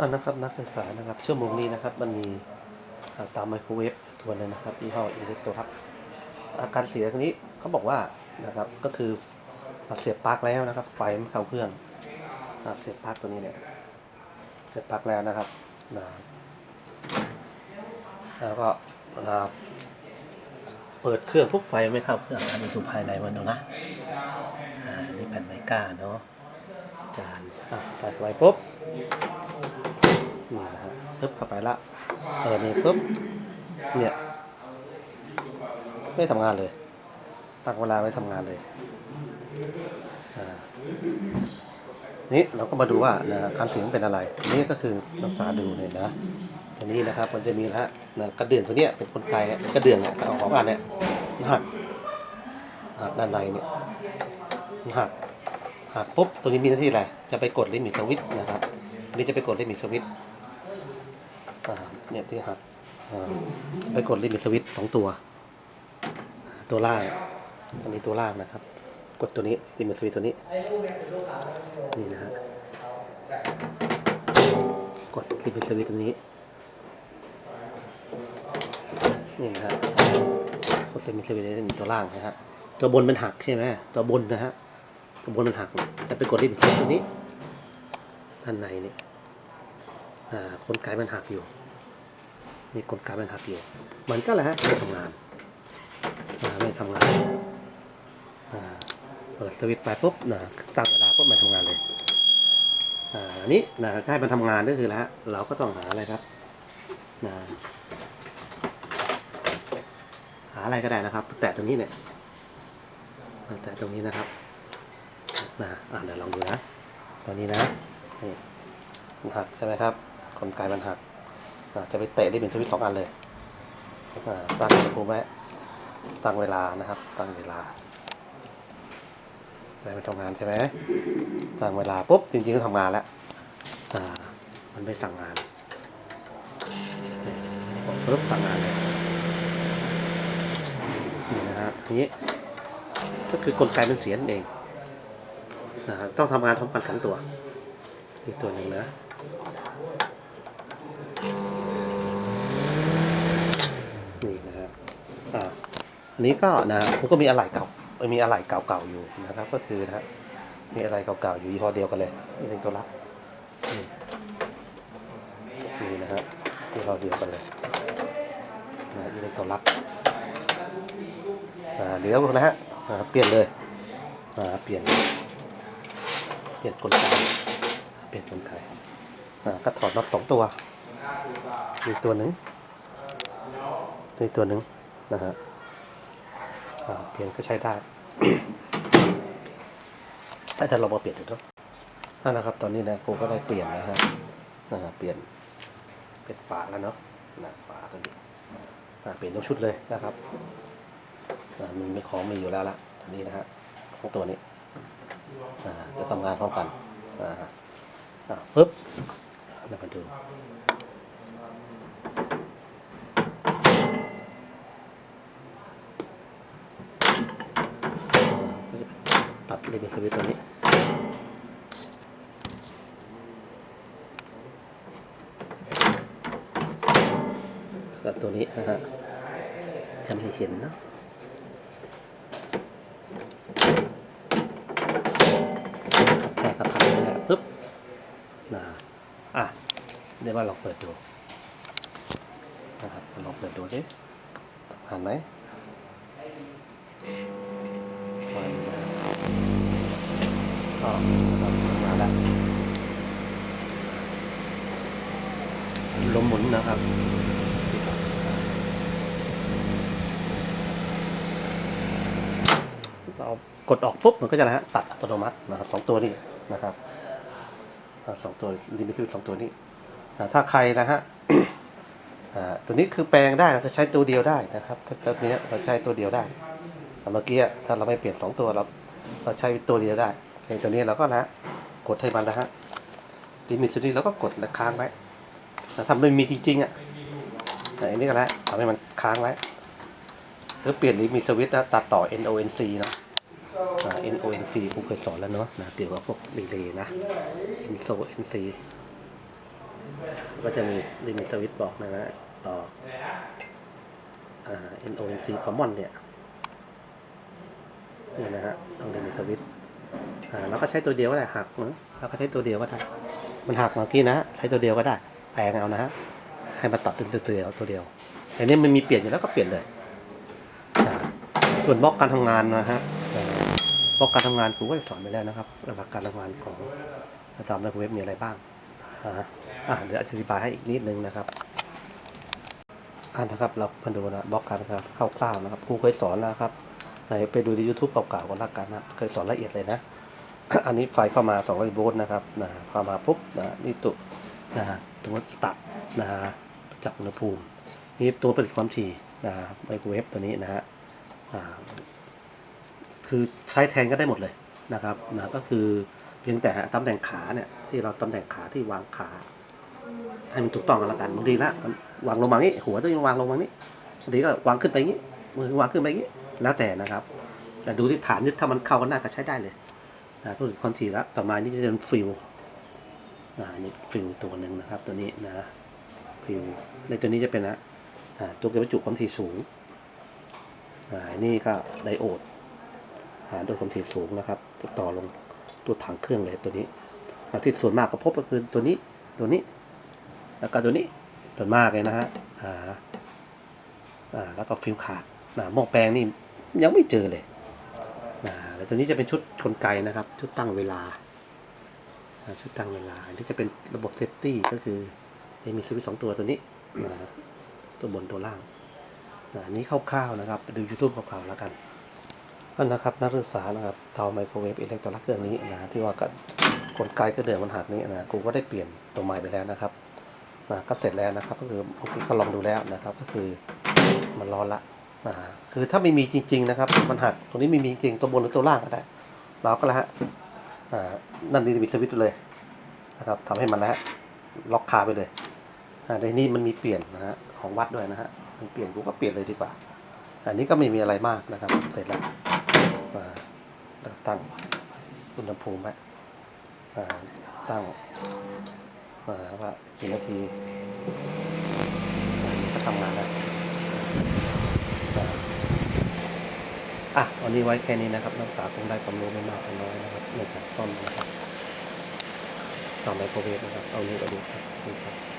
อ่านะครับนักศึกษานะครับชั่วโมงนี้นะครับมันมีาตามไมโครเวฟตัวหนึงนะครับยี่ห้ออิเล็กโทรทักอาการเสียตรงนี้เขาบอกว่านะครับก็คืออ่าเสียบปลั๊กแล้วนะครับ ไฟไม่เข้าเครื่องอเสียบปลั๊กตัวนี้เนี่ยเสียบปลั๊กแล้วนะครับนะแล้วก็อ่าเปิดเครื่องปุ๊บไฟไม่เข้าเครื่องอันนี้ดูภายในมันดูนะอ่านี่แผ่นไมก้าเนาะจานอะใส่เข้าไปปุ๊บ ปึ๊บเข้าไปละเออนี่ปึ๊บเนี่ยไม่ทำงานเลย ตั้งเวลาไม่ทำงานเลยอ่านี่เราก็มาดูว่านะการเสียงเป็นอะไร นี่ก็คือรักษาดูเนี่ยนะตัวนี้นะครับมันจะมีนะฮะนะกระเดื่องตัวเนี้ยเป็นคนไกลกระเดื่องเนี่ยเอาของอันเนี่ยมันหักหักด้านในเนี่ยมันหักหักปุ๊บตัวนี้มีหน้าที่อะไรจะไปกดลิมิตสวิตช์นะครับนนี่จะไปกดลิมิตสวิตช์ อ่าเนี่ยที่หักอ่าไปกดลิมิตสวิตสองตัว ตัวล่างอันนี้ตัวล่างนะครับ กดตัวนี้ลิมิตสวิตตัวนี้นี่นะฮะกดลิมิตสวิตตัวนี้นี่นะฮะกดลิมิตสวิตช์นี่ตัวล่างนะฮะตัวบนมันหักใช่ไหมตัวบนนะฮะตัวบนมันหักจะไปกดลิมิตสวิตตัวนี้ด้านในนี่ อ่าคนไกมันหักอยู่มีกลไกมันหักอยู่เหมือนกันแหละฮะไม่ทำงานไม่ทำงานเปิดสวิตช์ไปปุ๊บนะตั้งเวลาปุ๊บมันทำงานเลยอันนี้นะถ้าให้มันทำงานก็คือแล้วเราก็ต้องหาอะไรครับนะหาอะไรก็ได้นะครับ แตะตรงนี้เนี่ยแตะตรงนี้นะครับนะอ่าเดี๋ยวลองดูนะตอนนี้นะนี่หักใช่ไหมครับ กลไกมันหักจะไปเตะได้เป็นสวิตสองอันเลยตั้งอุณหภูมิไว้ตั้งเวลานะครับ ตั้งเวลาใจมันทำงานใช่ไหมตั้งเวลาปุ๊บจริงๆก็ทำงานแล้วมันไม่สั่งงานปุ๊บสั่งงานเลยนี่นะฮะทีนี้ก็คือกลไกมันเสียนเองนะต้องทำงานพร้อมกันสองตัวอีกตัวหนึ่งนะ นี่นะฮะ อ่า อันนี้ก็นะผมก็มีอะไหล่เก่ามีอะไหล่เก่าๆอยู่นะครับ ก็คือนะฮะมีอะไรเก่าๆอยู่ยี่ห้อเดียวกันเลยนี่เป็นตัวรับนี่นะฮะยี่ห้อเดียวกันเลยนะนี่เป็นตัวรับอ่าเดี๋ยวนะฮะเปลี่ยนเลยอ่าเปลี่ยน เปลี่ยนกลไกเปลี่ยนกลไกอ่าก็ถอดน็อตสองตัวอีกตัวหนึ่งนี่ตัวหนึ่งนะฮะ เปลี่ยนก็ใช้ได้ถ้าจะลองมาเปลี่ยนดูด้วยนั่นนะครับ ตอนนี้นะผมก็ได้เปลี่ยนนะฮะเปลี่ยนเป็นฝาแล้วเนาะนะฝาตัวนี้อ่าเปลี่ยนทั้งชุดเลยนะครับมันมีของมีอยู่แล้วละอันนี้นะฮะของตัวนี้จะทำงานพร้อมกันปึ๊บเรามาดู ตัดเลเบลสวิตตัวนี้ กับตัวนี้นะฮะจะไม่เห็นเนอะกระแทกกระถางนี่แหละปึ๊บนะอะเดี๋ยวมาลองเปิดดูนะครับลองเปิดดูดิผ่านไหม ไฟมา ก็นะครับทำงาแล้วลมหมุนนะครับเรากดออกปุ๊บมันก็จะนะฮะตัดอัตโนมัตินะครับสองตัวนี้นะครับสองตัวลิมิตสองตัวนี้อ่ถ้าใครนะฮะตัวนี้คือแปลงได้เราจะใช้ตัวเดียวได้นะครับ ถ้าตัวนี้เราใช้ตัวเดียวได้เมื่อกี้ถ้าเราไม่เปลี่ยนสองตัวเราเราใช้ตัวเดียวได้ ไอ้ตัวนี้เราก็นะกดให้มันนะฮะลิมิตตัวนี้เราก็กดและค้างไว้แต่ถ้าไม่มีจริงๆอะอันนี้ก็แล้วทำให้มันค้างไว้หรือเปลี่ยนลิมิตสวิตช์นะตัดต่อ NONC เนาะอ่า NONC ผมเคยสอนแล้วเนาะนะเกี่ยวกับพวกรีเลย์นะ NONC ก็จะมีลิมิตสวิตบอกนะฮะต่ออ่า NONC common เนี่ยนี่นะฮะต้องลิมิตสวิต อ่าแล้วก็ใช้ตัวเดียวก็ได้หักมั้งแล้วก็ใช้ตัวเดียวก็ได้ มันหักเมื่อกี้นะใช้ตัวเดียวก็ได้ แปลงเอานะฮะให้มันตัดเป็นตัวเดียวตัวเดียวแต่นี้มันมีเปลี่ยนอยู่แล้วก็เปลี่ยนเลยส่วนบล็อกการทำงานนะฮะบล็อกการทำงานครูก็จะสอนไปแล้วนะครับหลักการทำงานของตามในเว็บมีอะไรบ้างอ่าเดี๋ยวอธิบายให้อีกนิดนึงนะครับอ่านะครับเรามาดูนะบล็อกการทำงานคร่าวๆนะครับครูเคยสอนนะครับในไปดูใน YouTube เก่าๆก็แล้วกันนะเคยสอนละเอียดเลยนะ อันนี้ไฟเข้ามา 200 โวลต์นะครับนะเข้ามาปุ๊บนะนี่ตุนะฮะตรงนี้สตาร์ทนะฮะจับอุณหภูมินี่ตัวผลิตความถี่นะไมโครเวฟตัวนี้นะฮะคือใช้แทนก็ได้หมดเลยนะครับนะก็คือเพียงแต่ตำแหน่งขาเนี่ยที่เราตำแหน่งขาที่วางขาให้มันถูกต้องกันละกันบางทีละมันวางลงมางี้หัวต้องวางลงมางี้บางทีก็วางขึ้นไปงี้มือวางขึ้นไปงี้แล้วแต่นะครับ แต่ดูที่ฐานยึดถ้ามันเข้ากันน่าจะใช้ได้เลย นะผลิตความถี่แล้วต่อมานี่จะเป็นฟิลนะนี่ฟิลตัวหนึ่งนะครับ ตัวนี้นะฟิวในตัวนี้จะเป็นนะตัวเก็บบรรจุความถี่สูงอันนี่ก็ไดโอดด้วยความถี่สูงนะครับต่อลงตัวถังเครื่องเลยตัวนี้อาที่ส่วนมากก็พบก็คือตัวนี้ตัวนี้ แล้วก็ตัวนี้ส่วนมากเลยนะฮะอ่าอ่าแล้วก็ฟิวขาดหม้อแปลงนี่ยังไม่เจอเลย แล้วตัวนี้จะเป็นชุดกลไกนะครับ ชุดตั้งเวลา ชุดตั้งเวลาอันนี้จะเป็นระบบเซฟตี้ก็คือมีสวิตช์สองตัวตัวนี้นะตัวบนตัวล่างนะอันนี้คร่าวๆนะครับดู YouTube คร่าวๆแล้วกันก็นะครับนักศึกษานะครับเตาไมโครเวฟอิเล็กโทรลักเครื่องนี้นะที่ว่าก็กลไกก็เดิมมันหักนี้นะกูก็ได้เปลี่ยนตัวใหม่ไปแล้วนะครับนะก็เสร็จแล้วนะครับ ก็คือเมื่อกี้ก็ลองดูแล้วนะครับ ก็คือมันร้อนละ คือถ้าไม่มีจริง ๆ นะครับ มันหักตรงนี้ไม่มีจริงตัวบนหรือตัวล่างก็ได้ เราก็และฮะอ่านั่นนี่มีสวิตช์เลยนะครับทำให้มันนะฮะล็อกคาไปเลยอ่าในนี้มันมีเปลี่ยนนะฮะของวัดด้วยนะฮะมันเปลี่ยนกูก็เปลี่ยนเลยดีกว่า อันนี้ก็ไม่มีอะไรมากนะครับเสร็จแล้วอ่าตั้งอุณหภูมิไว้อ่าตั้งอ่าว่ากี่นาทีก็ทำงานแล้ว อะวันนี้ไว้แค่นี้นะครับ นักศึกษาคงได้ความรู้ไม่มากก็น้อยนะครับในการซ่อมนะครับต่อไมโครเวฟนะครับ เอานี้ก็ดูครับนี่ครับ